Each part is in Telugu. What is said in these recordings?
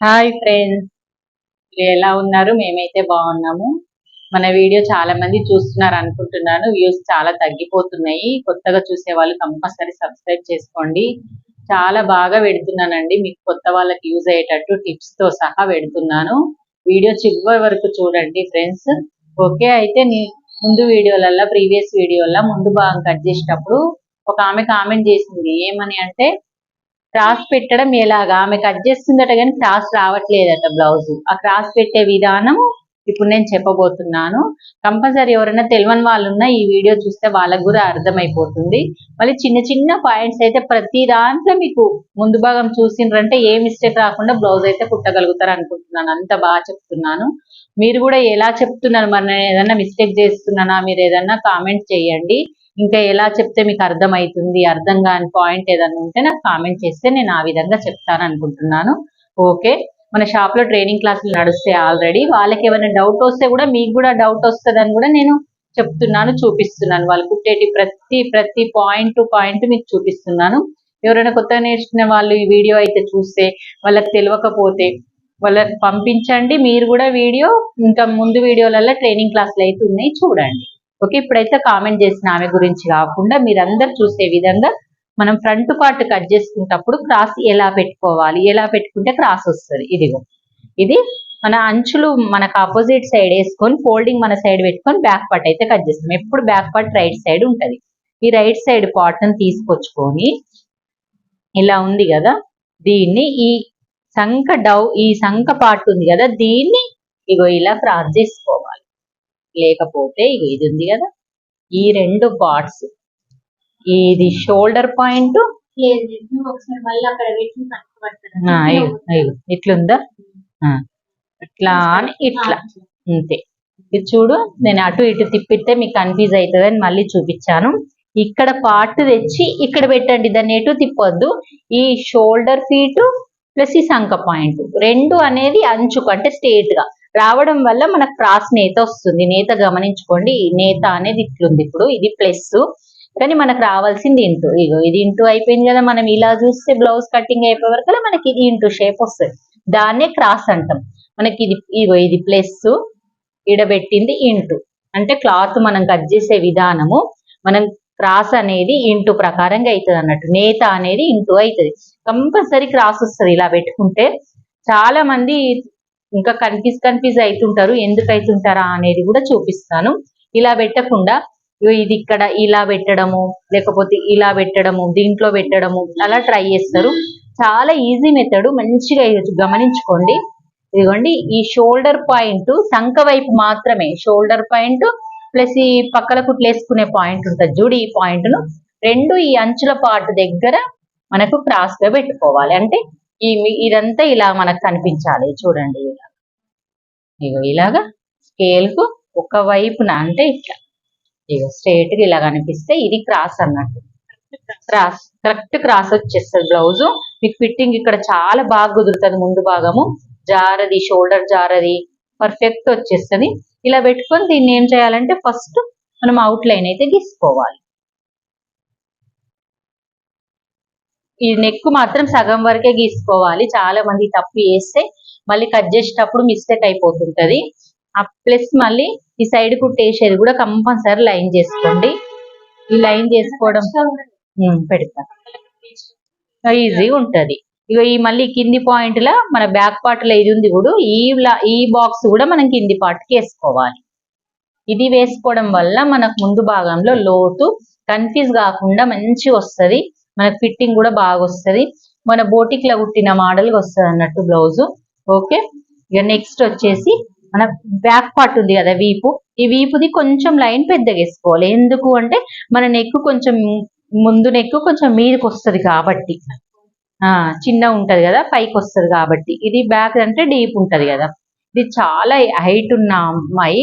హాయ్ ఫ్రెండ్స్ ఎలా ఉన్నారు? మేమైతే బాగున్నాము. మన వీడియో చాలా మంది చూస్తున్నారు అనుకుంటున్నాను. వ్యూస్ చాలా తగ్గిపోతున్నాయి. కొత్తగా చూసే వాళ్ళు కంపల్సరీ సబ్స్క్రైబ్ చేసుకోండి. చాలా బాగా పెడుతున్నానండి. మీకు కొత్త వాళ్ళకి యూజ్ అయ్యేటట్టు టిప్స్తో సహా పెడుతున్నాను. వీడియో చివరి వరకు చూడండి ఫ్రెండ్స్ ఓకే అయితే నీ ముందు వీడియోలల్లో ప్రీవియస్ వీడియోలో ముందు భాగం కట్ చేసేటప్పుడు ఒక ఆమె కామెంట్ చేసింది. ఏమని అంటే క్రాస్ పెట్టడం ఎలాగా? ఆమె కట్ చేస్తుందట కానీ క్రాస్ రావట్లేదట బ్లౌజ్. ఆ క్రాస్ పెట్టే విధానం ఇప్పుడు నేను చెప్పబోతున్నాను. కంపల్సరీ ఎవరైనా తెలియని వాళ్ళు ఉన్నా ఈ వీడియో చూస్తే వాళ్ళకు కూడా అర్థమైపోతుంది. మళ్ళీ చిన్న చిన్న పాయింట్స్ అయితే ప్రతి దాంట్లో మీకు ముందు భాగం చూసిండ్రంటే ఏ మిస్టేక్ రాకుండా బ్లౌజ్ అయితే కుట్టగలుగుతారు అనుకుంటున్నాను. అంత బాగా చెప్తున్నాను. మీరు కూడా ఎలా చెప్తున్నారు? మరి ఏదైనా మిస్టేక్ చేస్తున్నానా? మీరు ఏదైనా కామెంట్ చేయండి. ఇంకా ఎలా చెప్తే మీకు అర్థమవుతుంది అర్థం కాని పాయింట్ ఏదైనా ఉంటే నాకు కామెంట్ చేస్తే నేను ఆ విధంగా చెప్తాను అనుకుంటున్నాను. ఓకే మన షాప్లో ట్రైనింగ్ క్లాసులు నడుస్తాయి ఆల్రెడీ వాళ్ళకి ఏమైనా డౌట్ వస్తే కూడా మీకు కూడా డౌట్ వస్తుందని కూడా నేను చెప్తున్నాను చూపిస్తున్నాను. వాళ్ళు కుట్టేటి ప్రతి ప్రతి పాయింట్ టు పాయింట్ మీకు చూపిస్తున్నాను. ఎవరైనా కొత్తగా నేర్చుకునే వాళ్ళు ఈ వీడియో అయితే చూస్తే వాళ్ళకి తెలియకపోతే వాళ్ళకి పంపించండి. మీరు కూడా వీడియో ఇంకా ముందు వీడియోలలో ట్రైనింగ్ క్లాసులు అయితే ఉన్నాయి చూడండి. ఓకే ఇప్పుడైతే కామెంట్ చేసిన ఆమె గురించి కాకుండా మీరందరు చూసే విధంగా మనం ఫ్రంట్ పార్ట్ కట్ చేసుకున్నప్పుడు క్రాస్ ఎలా పెట్టుకోవాలి ఎలా పెట్టుకుంటే క్రాస్ వస్తుంది. ఇదిగో. ఇది మన అంచులు మనకు ఆపోజిట్ సైడ్ వేసుకొని ఫోల్డింగ్ మన సైడ్ పెట్టుకొని బ్యాక్ పార్ట్ అయితే కట్ చేస్తాం. ఎప్పుడు బ్యాక్ పార్ట్ రైట్ సైడ్ ఉంటుంది. ఈ రైట్ సైడ్ పార్ట్ తీసుకొచ్చుకొని ఇలా ఉంది కదా దీన్ని ఈ సంఖ డౌ ఈ సంఖ పార్ట్ ఉంది కదా దీన్ని ఇగో ఇలా క్రాస్ చేసుకోవాలి. లేకపోతే ఇది ఉంది కదా ఈ రెండు పార్ట్స్ ఇది షోల్డర్ పాయింట్ ఇట్లుందా? ఇట్లా అని ఇట్లా. అంతే. ఇది చూడు నేను అటు ఇటు తిప్పితే మీకు కన్ఫ్యూజ్ అవుతుందని మళ్ళీ చూపించాను. ఇక్కడ పార్ట్ తెచ్చి ఇక్కడ పెట్టండి దాన్ని ఎటు తిప్పొద్దు. ఈ షోల్డర్ ఫీటు ప్లస్ ఈ సంక పాయింట్ రెండు అనేది అంచుకు అంటే స్ట్రేట్గా. రావడం వల్ల మనకు క్రాస్ నేత వస్తుంది. నేత గమనించుకోండి. నేత అనేది ఇట్లుంది. ఇప్పుడు ఇది ప్లస్ కానీ మనకు రావాల్సింది ఇంటూ. ఇగో ఇది ఇంటూ అయిపోయింది కదా. మనం ఇలా చూస్తే బ్లౌజ్ కటింగ్ అయిపోయే వరకు మనకి ఇది ఇంటూ షేప్ వస్తుంది. దాన్నే క్రాస్ అంటాం. మనకి ఇది ఇగో ఇది ప్లస్ ఇడబెట్టింది ఇంటూ. అంటే క్లాత్ మనం కట్ చేసే విధానము మనం క్రాస్ అనేది ఇంటూ ప్రకారంగా అవుతుంది అన్నట్టు. నేత అనేది ఇంటూ అవుతుంది కంపల్సరీ క్రాస్ వస్తుంది ఇలా పెట్టుకుంటే. చాలా మంది ఇంకా కన్ఫ్యూజ్ కన్ఫ్యూజ్ అవుతుంటారు ఎందుకు అవుతుంటారా అనేది కూడా చూపిస్తాను. ఇలా పెట్టకుండా ఇది ఇక్కడ ఇలా పెట్టడము లేకపోతే ఇలా పెట్టడము దీంట్లో పెట్టడము అలా ట్రై చేస్తారు. చాలా ఈజీ మెథడ్ మంచిగా గమనించుకోండి. ఇదిగోండి ఈ షోల్డర్ పాయింట్ సంక వైపు మాత్రమే షోల్డర్ పాయింట్ ప్లస్ ఈ పక్కల కుట్లేసుకునే పాయింట్ ఉంటుంది జూడి ఈ పాయింట్ను రెండు ఈ అంచుల పార్ట్ దగ్గర మనకు క్రాస్గా పెట్టుకోవాలి. అంటే ఈ ఇదంతా ఇలా మనకు కనిపించాలి. చూడండి ఇలా. ఇగో ఇలాగా స్కేల్కు ఒక వైపున అంటే ఇట్లా. ఇగో స్ట్రేట్గా ఇలా కనిపిస్తే ఇది క్రాస్ అన్నట్టు. క్రాస్ కరెక్ట్ క్రాస్ వచ్చేస్తుంది బ్లౌజ్. మీకు ఫిట్టింగ్ ఇక్కడ చాలా బాగా కుదురుతుంది ముందు భాగము. జారది షోల్డర్ జారది పర్ఫెక్ట్ వచ్చేస్తుంది. ఇలా పెట్టుకొని దీన్ని ఏం చేయాలంటే ఫస్ట్ మనం అవుట్ లైన్ అయితే గీసుకోవాలి. ఈ నెక్ మాత్రం సగం వరకే గీసుకోవాలి. చాలా మంది తప్పు చేస్తే మళ్ళీ కట్ చేసేటప్పుడు మిస్టేక్ అయిపోతుంటది. ఆ ప్లస్ మళ్ళీ ఈ సైడ్ కుట్టేసేది కూడా కంపల్సరీ లైన్ చేసుకోండి. ఈ లైన్ చేసుకోవడం పెడతా. ఈజీ ఉంటది. ఇక ఈ మళ్ళీ కింది పాయింట్ లా మన బ్యాక్ పార్ట్లో ఇది ఉంది కూడా ఈ ఈ బాక్స్ కూడా మనం కింది పార్ట్కి వేసుకోవాలి. ఇది వేసుకోవడం వల్ల మనకు ముందు భాగంలో లోతు కన్ఫ్యూజ్ కాకుండా మంచిగా వస్తది. మనకు ఫిట్టింగ్ కూడా బాగా వస్తుంది మన బోటిక్లో కుట్టిన మోడల్ వస్తుంది అన్నట్టు బ్లౌజ్. ఓకే? ఇక నెక్స్ట్ వచ్చేసి మన బ్యాక్ పార్ట్ ఉంది కదా వీపు. ఈ వీపుది కొంచెం లైన్ పెద్దగా వేసుకోవాలి. ఎందుకు అంటే మన నెక్ కొంచెం ముందు నెక్ కొంచెం మీదకి వస్తుంది కాబట్టి. ఆ చిన్న ఉంటది కదా పైకి వస్తుంది కాబట్టి. ఇది బ్యాక్ అంటే డీప్ ఉంటది కదా. ఇది చాలా హైట్ ఉన్న అమ్మాయి.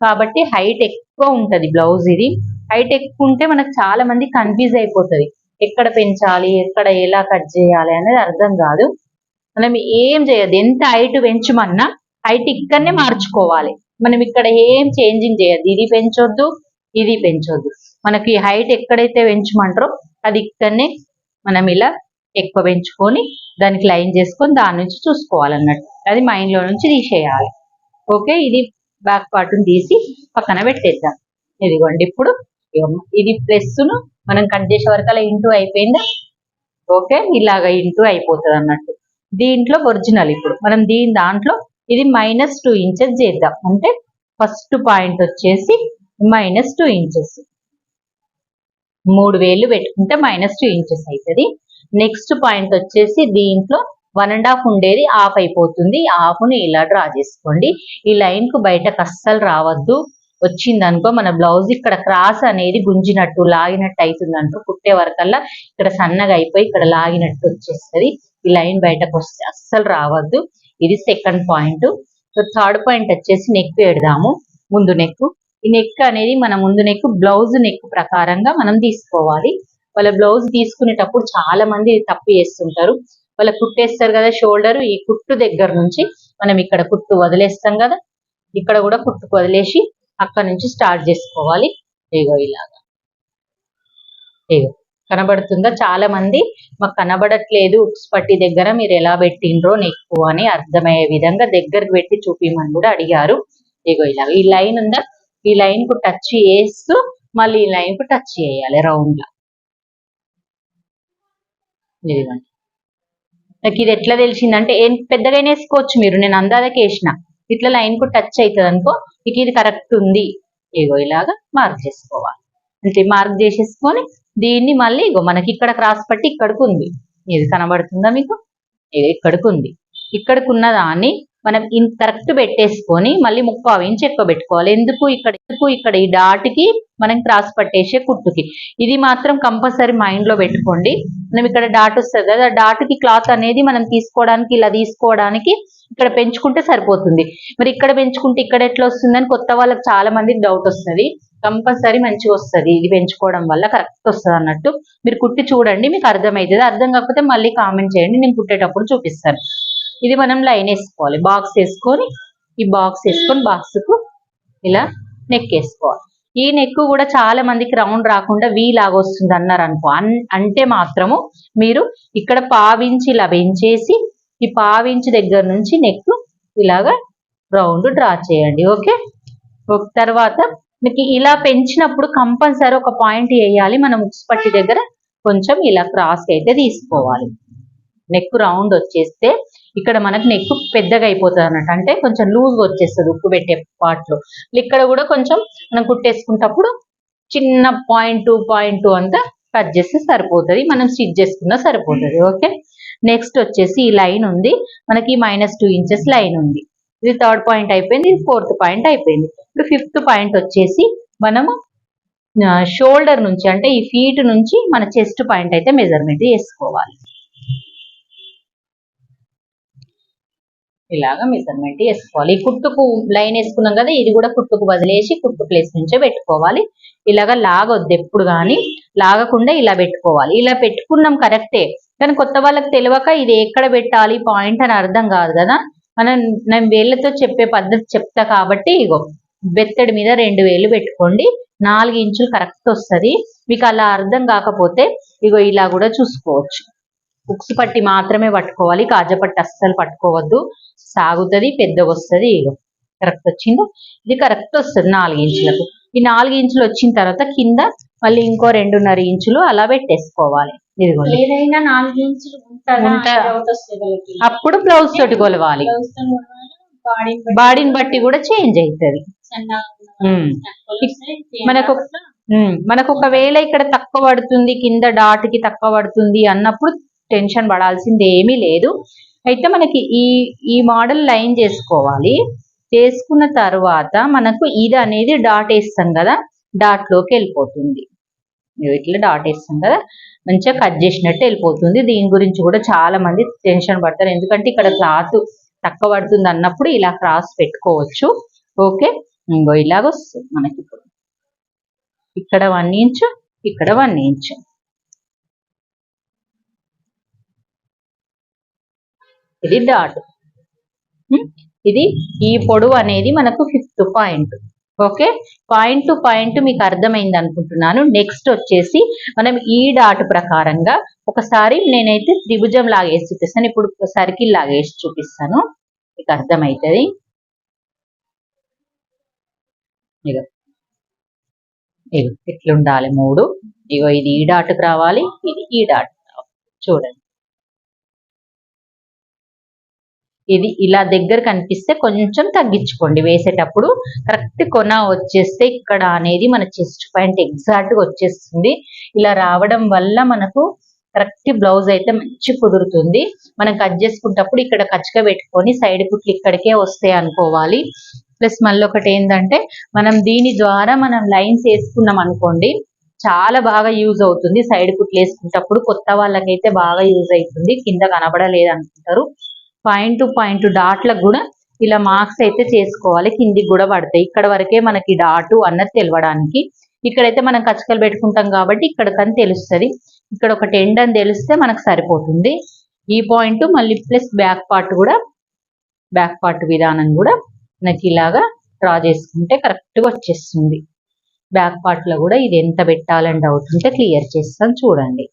కాబట్టి హైట్ ఎక్కువ ఉంటది బ్లౌజ్ ఇది. హైట్ ఎక్కువ ఉంటే మనకు చాలా మంది కన్ఫ్యూజ్ అయిపోతుంది. ఎక్కడ పెంచాలి ఎక్కడ ఎలా కట్ చేయాలి అనేది అర్థం కాదు. మనం ఏం చేయదు ఎంత హైట్ పెంచమన్నా హైట్ ఇక్కడనే మార్చుకోవాలి. మనం ఇక్కడ ఏం చేంజింగ్ చేయద్దు ఇది పెంచొద్దు ఇది పెంచొద్దు. మనకి హైట్ ఎక్కడైతే పెంచమంటారో అది ఇక్కడనే మనం ఇలా ఎక్కువ పెంచుకొని దానికి లైన్ చేసుకొని దాని నుంచి చూసుకోవాలన్నట్టు. అది మైండ్లో నుంచి తీసేయాలి. ఓకే? ఇది బ్యాక్ పార్ట్ తీసి పక్కన పెట్టేద్దాం. ఇదిగోండి ఇప్పుడు ఇది ప్లస్ను మనం కట్ చేసే వరకు అలా ఇంటూ అయిపోయిందా? ఓకే ఇలాగ ఇంటూ అయిపోతుంది అన్నట్టు. దీంట్లో ఒరిజినల్ ఇప్పుడు. మనం దీని దాంట్లో ఇది మైనస్ టూ ఇంచెస్ చేద్దాం. అంటే ఫస్ట్ పాయింట్ వచ్చేసి మైనస్ టూ ఇంచెస్ మూడు వేలు పెట్టుకుంటే మైనస్ టూ ఇంచెస్ అవుతుంది నెక్స్ట్ పాయింట్ వచ్చేసి దీంట్లో వన్ అండ్ హాఫ్ ఉండేది ఆఫ్ అయిపోతుంది. ఆఫ్ను ఇలా డ్రా చేసుకోండి. ఈ లైన్కు బయటకు అస్సలు రావద్దు. వచ్చిందనుకో మన బ్లౌజ్ ఇక్కడ క్రాస్ అనేది గుంజినట్టు లాగినట్టు అవుతుంది అనుకో కుట్టే వరకల్లా ఇక్కడ సన్నగా అయిపోయి ఇక్కడ లాగినట్టు వచ్చేస్తుంది. ఈ లైన్ బయటకు వస్తే అస్సలు రావద్దు. ఇది second point so third point వచ్చేసి నెక్ పెడదాము. ముందు నెక్ ఈ నెక్ అనేది మన ముందు నెక్ బ్లౌజ్ నెక్ ప్రకారంగా మనం తీసుకోవాలి. వాళ్ళ బ్లౌజ్ తీసుకునేటప్పుడు చాలా మంది తప్పు చేస్తుంటారు. వాళ్ళ కుట్టేస్తారు కదా షోల్డర్ ఈ కుట్టు దగ్గర నుంచి మనం ఇక్కడ కుట్టు వదిలేస్తాం కదా. ఇక్కడ కూడా కుట్టుకు వదిలేసి అక్కడ నుంచి స్టార్ట్ చేసుకోవాలి. ఇగో ఇలాగా. ఇగో. కనబడుతుందా? చాలా మంది మాకు కనబడట్లేదు. ఉక్స్ పట్టి దగ్గర మీరు ఎలా పెట్టిండ్రో నెక్కు అని అర్థమయ్యే విధంగా దగ్గరకు పెట్టి చూపిమని కూడా అడిగారు. ఇగో ఇలాగ ఈ లైన్ ఉందా? ఈ లైన్కు టచ్ చేస్తూ మళ్ళీ ఈ లైన్కు టచ్ చేయాలి రౌండ్ లా ఇదిగోండి. నాకు ఇది ఎట్లా తెలిసిందంటే ఏం పెద్దగానే వేసుకోవచ్చు మీరు? నేను అందాదకి వేసిన. ఇట్లా లైన్కు టచ్ అవుతుంది అనుకో ఇక ఇది కరెక్ట్ ఉంది. ఇగో ఇలాగా మార్క్ చేసుకోవాలి. అంటే మార్క్ చేసేసుకొని దీన్ని మళ్ళీ ఇగో మనకి ఇక్కడ క్రాస్ పట్టి ఇక్కడికి ఉంది. ఇది కనబడుతుందా మీకు? ఇది ఇక్కడికి ఉంది. ఇక్కడికి ఉన్న దాన్ని మనం ఇన్ కరెక్ట్ పెట్టేసుకొని మళ్ళీ ముప్పావు ఇంచ్ ఎక్కువ పెట్టుకోవాలి. ఎందుకు ఇక్కడ ఎందుకు ఇక్కడ ఈ డాట్కి మనం క్రాస్ పట్టేసే కుట్టుకి? ఇది మాత్రం కంపల్సరీ మైండ్లో పెట్టుకోండి. మనం ఇక్కడ డాట్ వస్తుంది కదా డాట్కి క్లాత్ అనేది మనం తీసుకోవడానికి ఇలా తీసుకోవడానికి ఇక్కడ పెంచుకుంటే సరిపోతుంది. మరి ఇక్కడ పెంచుకుంటే ఇక్కడ ఎట్లా వస్తుందని కొత్త వాళ్ళకి చాలా మందికి డౌట్ వస్తుంది. కంపల్సరీ మంచిగా వస్తుంది. ఇది పెంచుకోవడం వల్ల కరెక్ట్ వస్తుంది అన్నట్టు మీరు కుట్టి చూడండి మీకు అర్థమవుతుంది. అర్థం కాకపోతే మళ్ళీ కామెంట్ చేయండి. నేను కుట్టేటప్పుడు చూపిస్తాను. ఇది మనం లైన్ వేసుకోవాలి. బాక్స్ వేసుకొని ఈ బాక్స్ వేసుకొని బాక్స్కు ఇలా నెక్ వేసుకోవాలి. ఈ నెక్ కూడా చాలా మందికి రౌండ్ రాకుండా వీ లాగా వస్తుంది అన్నారు అనుకో. అన్- అంటే మాత్రము మీరు ఇక్కడ పావించి ఇలా పెంచేసి ఈ పావించి దగ్గర నుంచి నెక్ ఇలాగా రౌండ్ డ్రా చేయండి ఓకే? ఒక తర్వాత మీకు ఇలా పెంచినప్పుడు కంపల్సరీ ఒక పాయింట్ వేయాలి. మనం ముక్స్ పట్టి దగ్గర కొంచెం ఇలా క్రాస్ అయితే తీసుకోవాలి. నెక్ రౌండ్ వచ్చేస్తే ఇక్కడ మనకు నెక్ పెద్దగా అయిపోతుంది అన్నట్టు. అంటే కొంచెం లూజ్ వచ్చేస్తుంది ఉప్పు పెట్టే పాటలో ఇక్కడ కూడా కొంచెం మనం కుట్టేసుకుంటప్పుడు చిన్న పాయింట్ టూ పాయింట్ టూ అంతా కట్ చేస్తే సరిపోతుంది. మనం స్టిచ్ చేసుకున్నా సరిపోతుంది ఓకే? నెక్స్ట్ వచ్చేసి ఈ లైన్ ఉంది. మనకి మైనస్ టూ ఇంచెస్ లైన్ ఉంది. ఇది థర్డ్ పాయింట్ అయిపోయింది ఇది ఫోర్త్ పాయింట్ అయిపోయింది. ఇప్పుడు ఫిఫ్త్ పాయింట్ వచ్చేసి మనము షోల్డర్ నుంచి అంటే ఈ ఫీట్ నుంచి మన చెస్ట్ పాయింట్ అయితే మెజర్మెంట్ చేసుకోవాలి. ఇలాగా మెజర్మెంట్ వేసుకోవాలి ఈ కుట్టుకు లైన్ వేసుకున్నాం కదా ఇది కూడా కుట్టుకు వదిలేసి కుట్టు ప్లేస్ నుంచే పెట్టుకోవాలి. ఇలాగా లాగొద్దు ఎప్పుడు కానీ లాగకుండా ఇలా పెట్టుకోవాలి. ఇలా పెట్టుకున్నాం కరెక్టే కానీ కొత్త వాళ్ళకి తెలియక ఇది ఎక్కడ పెట్టాలి పాయింట్ అని అర్థం కాదు కదా. మనం నేను వేళ్ళతో చెప్పే పద్ధతి చెప్తా కాబట్టి ఇగో బెత్తడి మీద రెండు వేలు పెట్టుకోండి నాలుగు ఇంచులు కరెక్ట్ వస్తది. మీకు అలా అర్థం కాకపోతే ఇగో ఇలా కూడా చూసుకోవచ్చు. ఉక్స్ పట్టి మాత్రమే పట్టుకోవాలి కాజా పట్టి అస్సలు పట్టుకోవద్దు. సాగుతుంది పెద్దగా వస్తుంది ఇగో. కరెక్ట్ వచ్చిందో? ఇది కరెక్ట్ వస్తుంది నాలుగు ఇంచులకు. ఈ నాలుగు ఇంచులు వచ్చిన తర్వాత కింద మళ్ళీ ఇంకో రెండున్నర ఇంచులు అలా పెట్టేసుకోవాలి. ఇదిగోండి. ఏదైనా నాలుగు ఇంచులు అప్పుడు బ్లౌజ్ తోటి కొలవాలి. బాడీని బట్టి కూడా చేంజ్ అవుతుంది. మనకు- మనకు ఒకవేళ ఇక్కడ తక్కువ పడుతుంది కింద డాట్కి తక్కువ పడుతుంది అన్నప్పుడు టెన్షన్ పడాల్సింది ఏమీ లేదు. అయితే మనకి ఈ ఈ మోడల్ లైన్ చేసుకోవాలి. చేసుకున్న తర్వాత మనకు ఇది అనేది డాట్ వేస్తాం కదా డాట్లోకి వెళ్ళిపోతుంది. ఇట్లా డాట్ వేస్తాం కదా మంచిగా కట్ చేసినట్టు వెళ్ళిపోతుంది. దీని గురించి కూడా చాలా మంది టెన్షన్ పడతారు. ఎందుకంటే ఇక్కడ క్లాత్ తక్కువ పడుతుంది అన్నప్పుడు ఇలా క్రాస్ పెట్టుకోవచ్చు. ఓకే ఇంకో ఇలాగ వస్తుంది మనకి ఇప్పుడు ఇక్కడ వన్ ఇంచ్ ఇక్కడ వన్ ఇంచ్ ఇది డాట్ ఇది ఈ పొడవు అనేది మనకు fifth point okay point to point మీకు అర్థమైంది అనుకుంటున్నాను. నెక్స్ట్ వచ్చేసి మనం ఈ డాట్ ప్రకారంగా ఒకసారి నేనైతే త్రిభుజం లాగేసి చూపిస్తాను. ఇప్పుడు సర్కిల్ లాగా వేసి చూపిస్తాను. మీకు అర్థమవుతుంది ఇగో. ఇగో. ఇట్లుండాలి మూడు. ఇగో ఇది ఈ డాట్కి రావాలి. ఇది ఈ డాట్ చూడండి. ఇది ఇలా దగ్గర కనిపిస్తే కొంచెం తగ్గించుకోండి. వేసేటప్పుడు కరెక్ట్ కొన వచ్చేస్తే ఇక్కడ అనేది మన చెస్ట్ పాయింట్ ఎగ్జాక్ట్గా వచ్చేస్తుంది. ఇలా రావడం వల్ల మనకు కరెక్ట్ బ్లౌజ్ అయితే మంచి కుదురుతుంది. మనం కట్ చేసుకుంటప్పుడు ఇక్కడ కచ్చక పెట్టుకొని సైడ్ కుట్లు ఇక్కడికే వస్తాయి అనుకోవాలి. ప్లస్ మళ్ళీ ఒకటి ఏంటంటే మనం దీని ద్వారా మనం లైన్స్ వేసుకున్నాం అనుకోండి చాలా బాగా యూజ్ అవుతుంది. సైడ్ కుట్లు వేసుకుంటప్పుడు కొత్త వాళ్ళకైతే బాగా యూజ్ అవుతుంది. కింద కనబడలేదు అనుకుంటారు. పాయింట్ టు పాయింట్ డాట్లకు కూడా ఇలా మార్క్స్ అయితే చేసుకోవాలి. కిందికి కూడా పడతాయి. ఇక్కడ వరకే మనకి డాటు అన్నది తెలవడానికి. ఇక్కడైతే మనం కచ్చకలు పెట్టుకుంటాం కాబట్టి ఇక్కడికని తెలుస్తుంది. ఇక్కడ ఒక టెండ్ అని తెలిస్తే మనకు సరిపోతుంది. ఈ పాయింట్ మళ్ళీ ప్లస్ బ్యాక్ పార్ట్ కూడా బ్యాక్ పార్ట్ విధానం కూడా మనకి ఇలాగా డ్రా చేసుకుంటే కరెక్ట్గా వచ్చేస్తుంది. బ్యాక్ పార్ట్లో కూడా ఇది ఎంత పెట్టాలని డౌట్ ఉంటే క్లియర్ చేస్తాను చూడండి.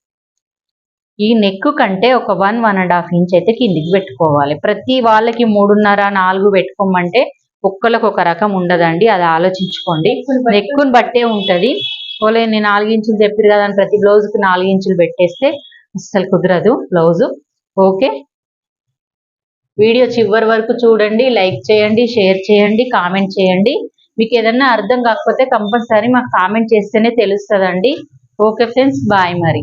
ఈ నెక్ కంటే ఒక one one and half inch అయితే కిందికి పెట్టుకోవాలి. ప్రతి వాళ్ళకి మూడున్నర నాలుగు పెట్టుకోమంటే ఒక్కలకు ఒక రకం ఉండదండి. అది ఆలోచించుకోండి. నెక్కుని బట్టే ఉంటది. ఓలే నేను నాలుగు ఇంచులు చెప్పారు కదా అని ప్రతి బ్లౌజ్కి నాలుగు ఇంచులు పెట్టేస్తే అస్సలు కుదరదు బ్లౌజ్ ఓకే? వీడియో చివరి వరకు చూడండి లైక్ చేయండి షేర్ చేయండి కామెంట్ చేయండి. మీకు ఏదన్నా అర్థం కాకపోతే కంపల్సరీ మాకు కామెంట్ చేస్తేనే తెలుస్తుందండి. ఓకే ఫ్రెండ్స్ బాయ్ మరి.